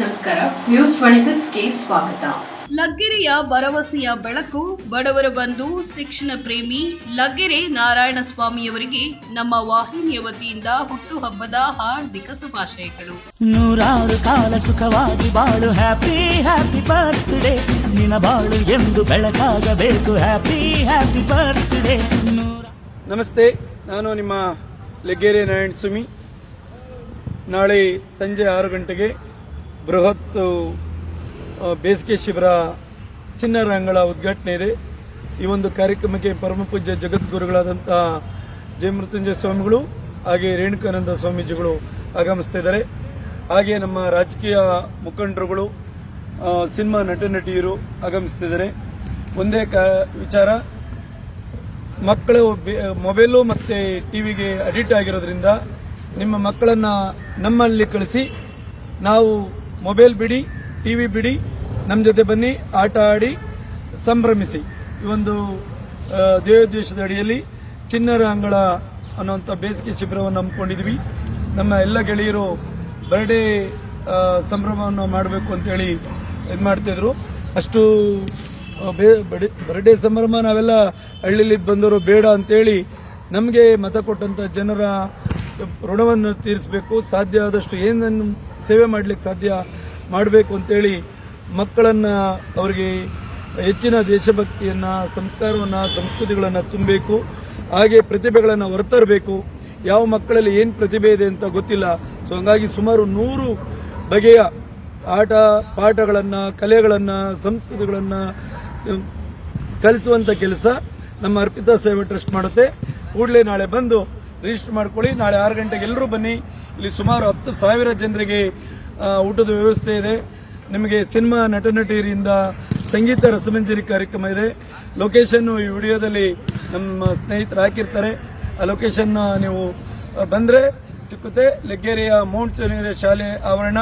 ನಮಸ್ಕಾರ. News twenty ಸಿಕ್ಸ್ಗೆ ಸ್ವಾಗತ. ಲಗ್ಗೆರೆಯ ಭರವಸೆಯ ಬೆಳಕು ಬಡವರ ಬಂಧು ಶಿಕ್ಷಣ ಪ್ರೇಮಿ ಲಗ್ಗೆರೆ ನಾರಾಯಣ ಸ್ವಾಮಿಯವರಿಗೆ ನಮ್ಮ ವಾಹಿನಿಯ ವತಿಯಿಂದ ಹುಟ್ಟುಹಬ್ಬದ ಹಾರ್ದಿಕ ಶುಭಾಶಯಗಳು. ನೂರಾರು ಕಾಲ ಸುಖವಾಗಿ ಬಾಳು ಹ್ಯಾಪಿ ಹ್ಯಾಪಿ ಬರ್ತ್ಡೇ ನಿನ ಬಾಳು ಎಂದು ಬೆಳಕಾಗಬೇಕು ಹ್ಯಾಪಿ ಹ್ಯಾಪಿ ಬರ್ತ್ಡೇ ನಮಸ್ತೆ ನಾನು ನಿಮ್ಮ ಲಗ್ಗೆರೆ ನಾರಾಯಣ ಸುಮಿ. ನಾಳೆ ಸಂಜೆ ಆರು ಗಂಟೆಗೆ ಬೃಹತ್ ಬೇಸಿಗೆ ಶಿಬಿರ ಚಿನ್ನರಂಗಳ ಉದ್ಘಾಟನೆ ಇದೆ. ಈ ಒಂದು ಕಾರ್ಯಕ್ರಮಕ್ಕೆ ಪರಮಪೂಜ್ಯ ಜಗದ್ಗುರುಗಳಾದಂಥ ಜಯಮೃತ್ಯುಂಜಯ ಸ್ವಾಮಿಗಳು ಹಾಗೆ ರೇಣುಕಾನಂದ ಸ್ವಾಮೀಜಿಗಳು ಆಗಮಿಸ್ತಿದ್ದಾರೆ. ಹಾಗೆ ನಮ್ಮ ರಾಜಕೀಯ ಮುಖಂಡರುಗಳು ಸಿನಿಮಾ ನಟ ನಟಿಯರು ಆಗಮಿಸ್ತಿದ್ದಾರೆ. ಒಂದೇ ಕ, ವಿಚಾರ. ಮಕ್ಕಳು ಮೊಬೈಲು ಮತ್ತು ಟಿವಿಗೆ ಅಡಿಕ್ಟ್ ಆಗಿರೋದ್ರಿಂದ ನಿಮ್ಮ ಮಕ್ಕಳನ್ನು ನಮ್ಮಲ್ಲಿ ಕಳಿಸಿ ನಾವು ಮೊಬೈಲ್ ಬಿಡಿ, ಟಿವಿ ಬಿಡಿ ನಮ್ಮ ಜೊತೆ ಬನ್ನಿ, ಆಟ ಆಡಿ, ಸಂಭ್ರಮಿಸಿ. ಈ ಒಂದು ದೇವೋದ್ದೇಶದ ಅಡಿಯಲ್ಲಿ ಚಿನ್ನರ ಅಂಗಳ ಅನ್ನುವಂಥ ಬೇಸಿಗೆ ಶಿಬಿರವನ್ನು ಹಮ್ಮಿಕೊಂಡಿದ್ವಿ. ನಮ್ಮ ಎಲ್ಲ ಗೆಳೆಯರು ಬರ್ಡೇ ಸಂಭ್ರಮವನ್ನು ಮಾಡಬೇಕು ಅಂತೇಳಿ ಇದು ಮಾಡ್ತಿದ್ರು ಅಷ್ಟು ಬರ್ಡೇ ಸಂಭ್ರಮ ನಾವೆಲ್ಲ ಹಳ್ಳಿಲಿ ಬಂದವರು ಬೇಡ ಅಂತೇಳಿ ನಮಗೆ ಮತ ಕೊಟ್ಟಂಥ ಜನರ ಋಣವನ್ನು ತೀರಿಸಬೇಕು, ಸಾಧ್ಯ ಆದಷ್ಟು ಏನನ್ನು ಸೇವೆ ಮಾಡಲಿಕ್ಕೆ ಸಾಧ್ಯ ಮಾಡಬೇಕು ಅಂತೇಳಿ ಮಕ್ಕಳನ್ನು ಅವರಿಗೆ ಹೆಚ್ಚಿನ ದೇಶಭಕ್ತಿಯನ್ನು, ಸಂಸ್ಕಾರವನ್ನು, ಸಂಸ್ಕೃತಿಗಳನ್ನು ತುಂಬಬೇಕು, ಹಾಗೆ ಪ್ರತಿಭೆಗಳನ್ನು ಹೊರತರಬೇಕು. ಯಾವ ಮಕ್ಕಳಲ್ಲಿ ಏನು ಪ್ರತಿಭೆ ಇದೆ ಅಂತ ಗೊತ್ತಿಲ್ಲ. ಸೊ ಹಂಗಾಗಿ ಸುಮಾರು ನೂರು ಬಗೆಯ ಆಟ, ಪಾಠಗಳನ್ನು, ಕಲೆಗಳನ್ನು, ಸಂಸ್ಕೃತಿಗಳನ್ನು ಕಲಿಸುವಂಥ ಕೆಲಸ ನಮ್ಮ ಅರ್ಪಿತಾ ಸೇವಾ ಟ್ರಸ್ಟ್ ಮಾಡುತ್ತೆ. ಕೂಡಲೇ ನಾಳೆ ಬಂದು ರಿಜಿಸ್ಟರ್ ಮಾಡ್ಕೊಳ್ಳಿ. ನಾಳೆ ಆರು ಗಂಟೆಗೆ ಎಲ್ಲರೂ ಬನ್ನಿ. ಇಲ್ಲಿ ಸುಮಾರು ಹತ್ತು ಸಾವಿರ ಜನರಿಗೆ ಊಟದ ವ್ಯವಸ್ಥೆ ಇದೆ. ನಿಮಗೆ ಸಿನಿಮಾ ನಟ ನಟಿಯರಿಂದ ಸಂಗೀತ ರಸಮಂಜರಿ ಕಾರ್ಯಕ್ರಮ ಇದೆ. ಲೊಕೇಶನ್ ಈ ವಿಡಿಯೋದಲ್ಲಿ ನಮ್ಮ ಸ್ನೇಹಿತರು ಹಾಕಿರ್ತಾರೆ. ಆ ಲೊಕೇಶನ್ ನೀವು ಬಂದರೆ ಸಿಕ್ಕುತ್ತೆ. ಲೆಗ್ಗೇರಿಯ ಮೌಂಟ್ ಸೋನಿಯರ ಶಾಲೆ ಆವರಣ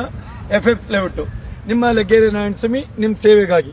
ಎಫ್ ಎಫ್ ಲೆವೆಟ್ಟು ನಿಮ್ಮ ಲೆಗ್ಗೇರಿ ನಾರಾಯಣ ಸ್ವಾಮಿ ನಿಮ್ಮ ಸೇವೆಗಾಗಿ.